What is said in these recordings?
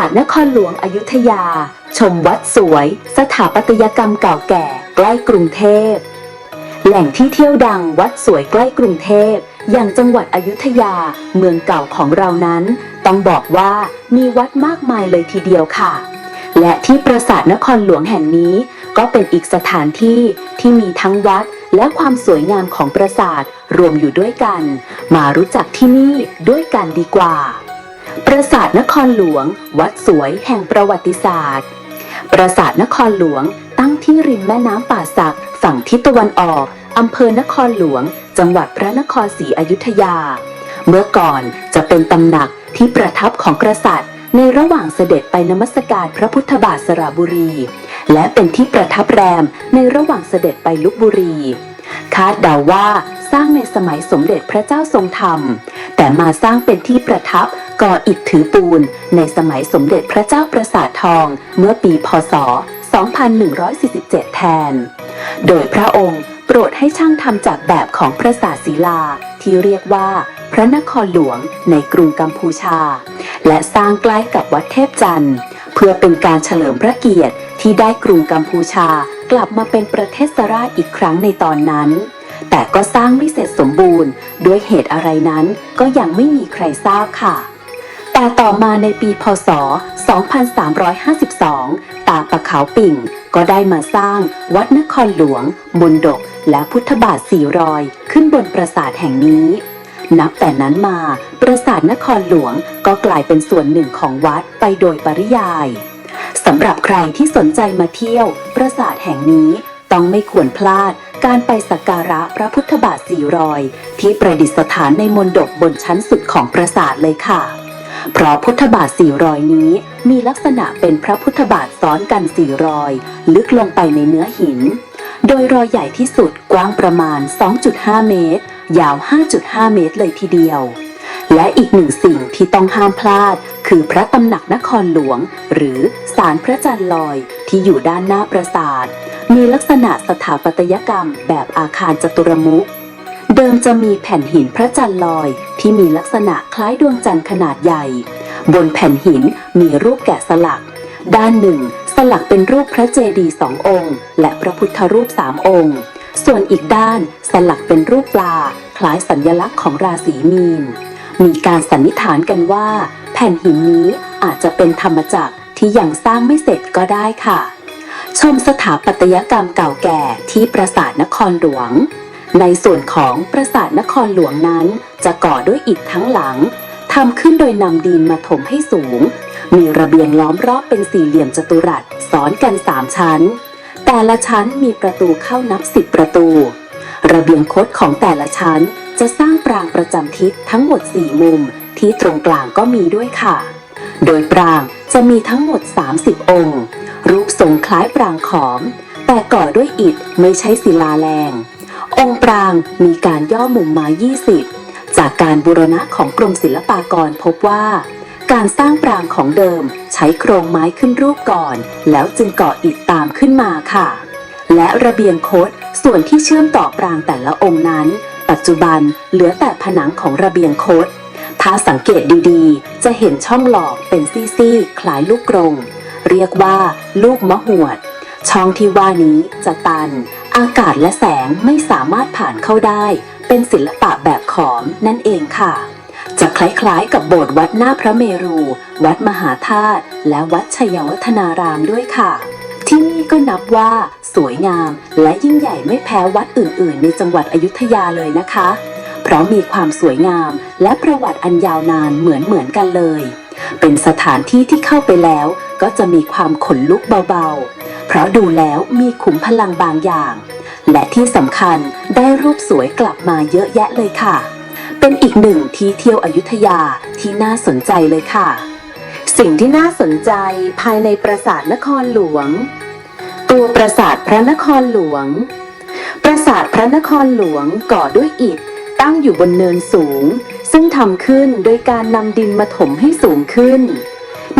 าสตร์นครหลวงอยุธยา ชมวัดสวย สถาปัตยกรรมเก่าแก่ใกล้กรุงเทพ แหล่งที่เที่ยวดังวัดสวยใกล้กรุงเทพ อย่างจังหวัดอยุธยาเมืองเก่าของเรานั้น ต้องบอกว่ามีวัดมากมายเลยทีเดียวค่ะ และที่ปราสาทนครหลวงแห่งนี้ ก็เป็นอีกสถานที่ที่มีทั้งวัดและความสวยงามของปราสาทรวมอยู่ด้วยกัน มารู้จักที่นี่ด้วยกันดีกว่า ปราสาทนครหลวง วัดสวยแห่งประวัติศาสตร์ ปราสาทนครหลวง ตั้งที่ริมแม่น้ำป่าสัก ฝั่งทิศตะวันออกอำเภอนครหลวง จังหวัดพระนครศรีอยุธยา เมื่อก่อนจะเป็นตำหนักที่ประทับของกษัตริย์ ในระหว่างเสด็จไปนมัสการพระพุทธบาทสระบุรี และเป็นที่ประทับแรมในระหว่างเสด็จไปลุกบุรีคาดเดาว่าสร้างในสมัยสมเด็จพระเจ้าทรงธรรม แต่มาสร้างเป็นที่ประทับ ก่ออิฐถือปูน ในสมัยสมเด็จพระเจ้าประสาททองเมื่อปีพศ 2147 แทน โดยพระองค์โปรดให้ช่างทำจากแบบของพระศาศิลาที่เรียกว่าพระนครหลวงในกรุงกัมพูชา และสร้างใกล้กับวัดเทพจันทร์ เพื่อเป็นการเฉลิมพระเกียรติที่ได้กรุงกัมพูชากลับมาเป็นประเทศสราชอีกครั้งในตอนนั้น แต่ก็สร้างไม่เสร็จสมบูรณ์ ด้วยเหตุอะไรนั้นก็ยังไม่มีใครทราบค่ะ แต่ต่อมาในปีพศ 2352 ตาประขาวปิ่ง ก็ได้มาสร้างวัดนครหลวง มนดก และพุทธบาทสี่รอย ขึ้นบนปราสาทแห่งนี้ นับแต่นั้นมา ปราสาทนครหลวงก็กลายเป็นส่วนหนึ่งของวัดไปโดยปริยายสำหรับใครที่สนใจมาเที่ยว ปราสาทแห่งนี้ต้องไม่ควรพลาดการไปสักการะพระพุทธบาทสี่รอย ที่ประดิษฐานในมนดกบนชั้นสุดของปราสาทเลยค่ะ เพราะพุทธบาทสี่รอยนี้มีลักษณะเป็นพระพุทธบาทซ้อนกันสี่รอย ลึกลงไปในเนื้อหิน โดยรอยใหญ่ที่สุดกว้างประมาณ 2.5 เมตร ยาว 5.5 เมตรเลยทีเดียว และอีกหนึ่งสิ่งที่ต้องห้ามพลาด คือพระตำหนักนครหลวง หรือศาลพระจันทร์ลอยที่อยู่ด้านหน้าปราสาท มีลักษณะสถาปัตยกรรมแบบอาคารจตุรมุข ดิมจะมีแผ่นหินพระจันทร์ลอยที่มีลักษณะคล้ายดวงจันทร์ขนาดใหญ่ บนแผ่นหินมีรูปแกะสลัก ด้านหนึ่งสลักเป็นรูปพระเจดีย์สององค์ และพระพุทธรูปสามองค์ ส่วนอีกด้านสลักเป็นรูปปลา คล้ายสัญลักษณ์ของราศีมีน มีการสันนิษฐานกันว่า แผ่นหินนี้อาจจะเป็นธรรมจักรที่ยังสร้างไม่เสร็จก็ได้ค่ะ ชมสถาปัตยกรรมเก่าแก่ที่ปราสาทนครหลวง ในส่วนของปราสาทนครหลวงนั้น จะก่อด้วยอิฐทั้งหลังทำขึ้นโดยนำดินมาถมให้สูง มีระเบียงล้อมรอบเป็นสี่เหลี่ยมจัตุรัสซ้อนกันสามชั้น แต่ละชั้นมีประตูเข้านับสิบประตู ระเบียงคดของแต่ละชั้นจะสร้างปรางประจำทิศทั้งหมด4มุม ที่ตรงกลางก็มีด้วยค่ะ โดยปรางจะมีทั้งหมด 30 องค์ รูปทรงคล้ายปรางขอม แต่ก่อด้วยอิฐไม่ใช่ศิลาแรง องค์ปรางมีการย่อมุมม้20 จากการบูรณะของกรมศิลปากรพบว่า การสร้างปรางของเดิมใช้โครงไม้ขึ้นรูปก่อน แล้วจึงก่ออิฐตามขึ้นมาค่ะ และระเบียงคดส่วนที่เชื่อมต่อปรางแต่ละองค์นั้น ปัจจุบันเหลือแต่ผนังของระเบียงคดถ้าสังเกตดีๆ จะเห็นช่องหลอกเป็นซี่ๆคล้ายลูกกรง เรียกว่าลูกมะหวด ช่องที่ว่านี้จะตัน อากาศและแสงไม่สามารถผ่านเข้าได้ เป็นศิลปะแบบขอมนั่นเองค่ะ จะคล้ายๆกับโบสถ์วัดหน้าพระเมรุ วัดมหาธาตุและวัดชัยวัฒนารามด้วยค่ะ ที่นี่ก็นับว่าสวยงามและยิ่งใหญ่ไม่แพ้วัดอื่นๆ ในจังหวัดอยุธยาเลยนะคะ เพราะมีความสวยงามและประวัติอันยาวนานเหมือนเหมือนๆกันเลย เป็นสถานที่ที่เข้าไปแล้วก็จะมีความขนลุกเบาๆ เพราะดูแล้วมีขุมพลังบางอย่าง และที่สำคัญได้รูปสวยกลับมาเยอะแยะเลยค่ะ เป็นอีกหนึ่งที่เที่ยวอยุธยาที่น่าสนใจเลยค่ะ สิ่งที่น่าสนใจภายในปราสาทนครหลวง ตัวปราสาทพระนครหลวง ปราสาทพระนครหลวงก่อด้วยอิฐตั้งอยู่บนเนินสูง ซึ่งทำขึ้นโดยการนำดินมาถมให้สูงขึ้น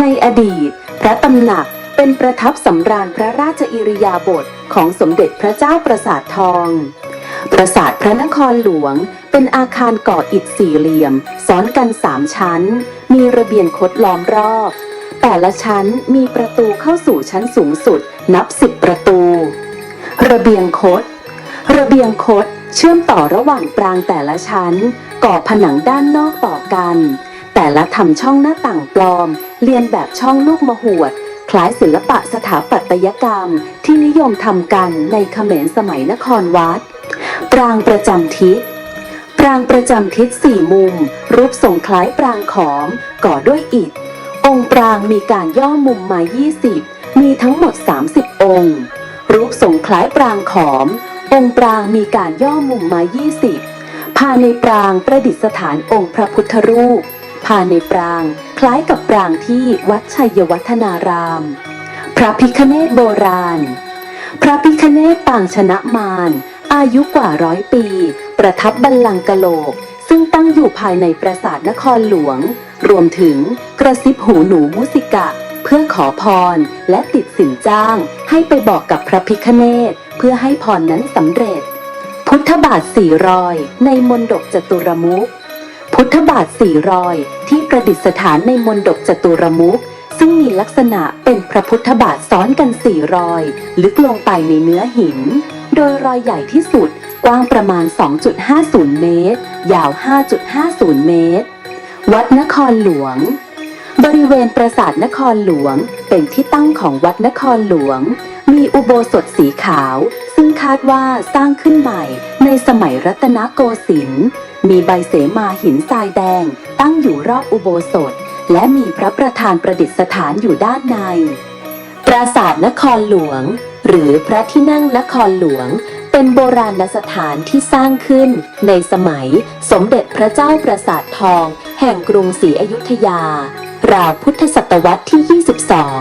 ในอดีต พระตำหนัก เป็นประทับสำราญพระราชอิริยาบถของสมเด็จพระเจ้าประสาททอง ปราสาทพระนครหลวง เป็นอาคารก่ออิฐสี่เหลี่ยม ซ้อนกันสามชั้น มีระเบียงคดล้อมรอบ แต่ละชั้นมีประตูเข้าสู่ชั้นสูงสุดนับสิบประตู ระเบียงคด ระเบียงคดเชื่อมต่อระหว่างปรางแต่ละชั้น ก่อผนังด้านนอกต่อกัน แต่ละทำช่องหน้าต่างปลอม เรียนแบบช่องลูกมะหวด คล้ายศิลปะสถาปัตยกรรมที่นิยมทำกันในเขมรสมัยนครวัด ปรางประจำทิศ ปรางประจำทิศสี่มุม รูปทรงคล้ายปรางขอมก่อด้วยอิฐ องค์ปรางมีการย่อมุมมา 20 มีทั้งหมด 30 องค์ รูปทรงคล้ายปรางขอม องค์ปรางมีการย่อมุมมา 20 ภายในปรางประดิษฐานองค์พระพุทธรูป ภายในปราง คล้ายกับปรางที่วัดชัยวัฒนาราม พระพิคเนตโบราณ พระพิคเนตปางชนะมารอายุกว่าร้อยปี ประทับบัลลังกะโหลก ซึ่งตั้งอยู่ภายในปราสาทนครหลวง รวมถึงกระซิบหูหนูมุสิกะ เพื่อขอพรและติดสินจ้าง ให้ไปบอกกับพระพิคเนตเพื่อให้พรนั้นสำเร็จ พุทธบาทสี่รอยในมนดกจตุรมุข พุทธบาทสี่รอยที่ประดิษฐานในมนดกจตุรมุขซึ่งมีลักษณะเป็นพระพุทธบาทซ้อนกันสี่รอย ลึกลงไปในเนื้อหิน โดยรอยใหญ่ที่สุดกว้างประมาณ 2.50 เมตร ยาว 5.50 เมตร วัดนครหลวง บริเวณปราสาทนครหลวง เป็นที่ตั้งของวัดนครหลวง มีอุโบสถสีขาว ซึ่งคาดว่าสร้างขึ้นใหม่ในสมัยรัตนโกสินทร์ มีใบเสมาหินทรายแดง ตั้งอยู่รอบอุโบสถ และมีพระประธานประดิษฐานอยู่ด้านใน ปราสาทนครหลวง หรือพระที่นั่งนครหลวง เป็นโบราณสถานที่สร้างขึ้น ในสมัยสมเด็จพระเจ้าประสาททอง แห่งกรุงศรีอยุธยา ราวพุทธศตวรรษที่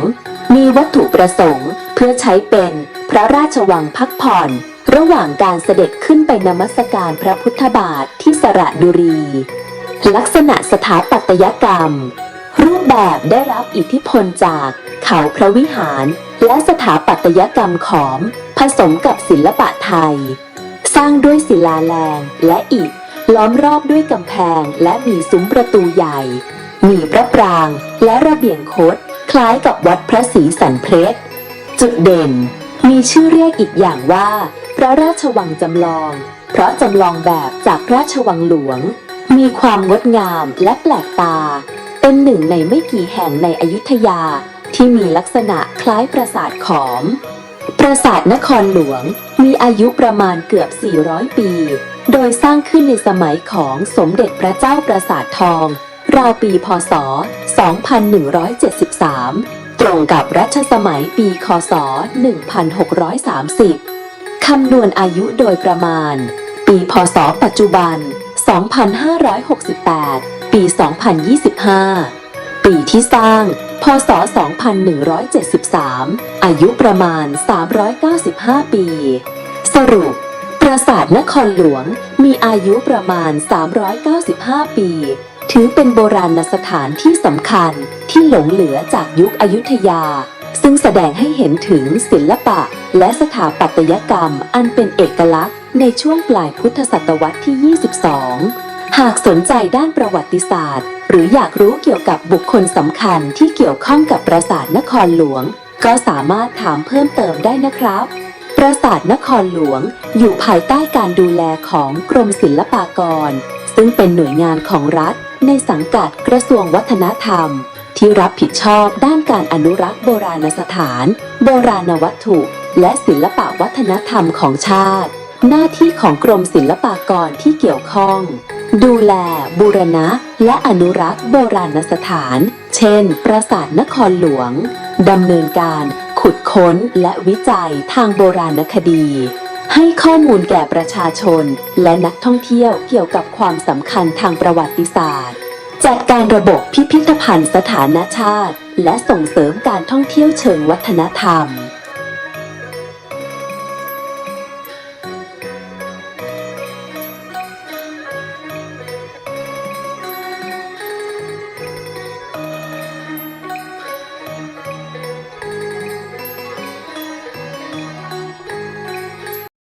22 มีวัตถุประสงค์ เพื่อใช้เป็นพระราชวังพักผ่อน ระหว่างการเสด็จขึ้นไปนมัสการพระพุทธบาทที่สระบุรี ลักษณะสถาปัตยกรรม รูปแบบได้รับอิทธิพลจากเขาพระวิหาร และสถาปัตยกรรมขอม ผสมกับศิลปะไทย สร้างด้วยศิลาแรงและอิฐล้อมรอบด้วยกำแพงและมีซุ้มประตูใหญ่ มีพระปรางและระเบียงคดคล้ายกับวัดพระศรีสันเพชรจุดเด่น มีชื่อเรียกอีกอย่างว่า พระราชวังจำลอง เพราะจำลองแบบจากราชวังหลวง มีความงดงามและแปลกตา เป็นหนึ่งในไม่กี่แห่งในอยุธยาที่มีลักษณะคล้ายปราสาทขอม ปราสาทนครหลวงมีอายุประมาณเกือบ 400 ปี โดยสร้างขึ้นในสมัยของสมเด็จพระเจ้าปราสาททอง ราวปีพศ 2173 ตรงกับรัชสมัยปีคศ 1630 คำนวณอายุโดยประมาณ ปีพศ ปัจจุบัน 2568 ปี 2025 ปีที่สร้าง พศ 2173 อายุประมาณ 395 ปี สรุป ปราสาทนครหลวงมีอายุประมาณ 395 ปี ถือเป็นโบราณสถานที่สำคัญที่หลงเหลือจากยุคอยุธยา ซึ่งแสดงให้เห็นถึงศิลปะและสถาปัตยกรรมอันเป็นเอกลักษณ์ในช่วงปลายพุทธศตวรรษที่ 22 หากสนใจด้านประวัติศาสตร์ หรืออยากรู้เกี่ยวกับบุคคลสำคัญที่เกี่ยวข้องกับปราสาทนครหลวง ก็สามารถถามเพิ่มเติมได้นะครับ ปราสาทนครหลวง อยู่ภายใต้การดูแลของกรมศิลปากร ซึ่งเป็นหน่วยงานของรัฐในสังกัดกระทรวงวัฒนธรรม ที่รับผิดชอบด้านการอนุรักษ์โบราณสถาน โบราณวัตถุ และศิลปะวัฒนธรรมของชาติ หน้าที่ของกรมศิลปากรที่เกี่ยวข้อง ดูแล บูรณะ และอนุรักษ์โบราณสถาน เช่น ปราสาทนครหลวงดำเนินการขุดค้นและวิจัยทางโบราณคดี ให้ข้อมูลแก่ประชาชน และนักท่องเที่ยวเกี่ยวกับความสำคัญทางประวัติศาสตร์ จัดการระบบพิพิธภัณฑ์สถานชาติ และส่งเสริมการท่องเที่ยวเชิงวัฒนธรรม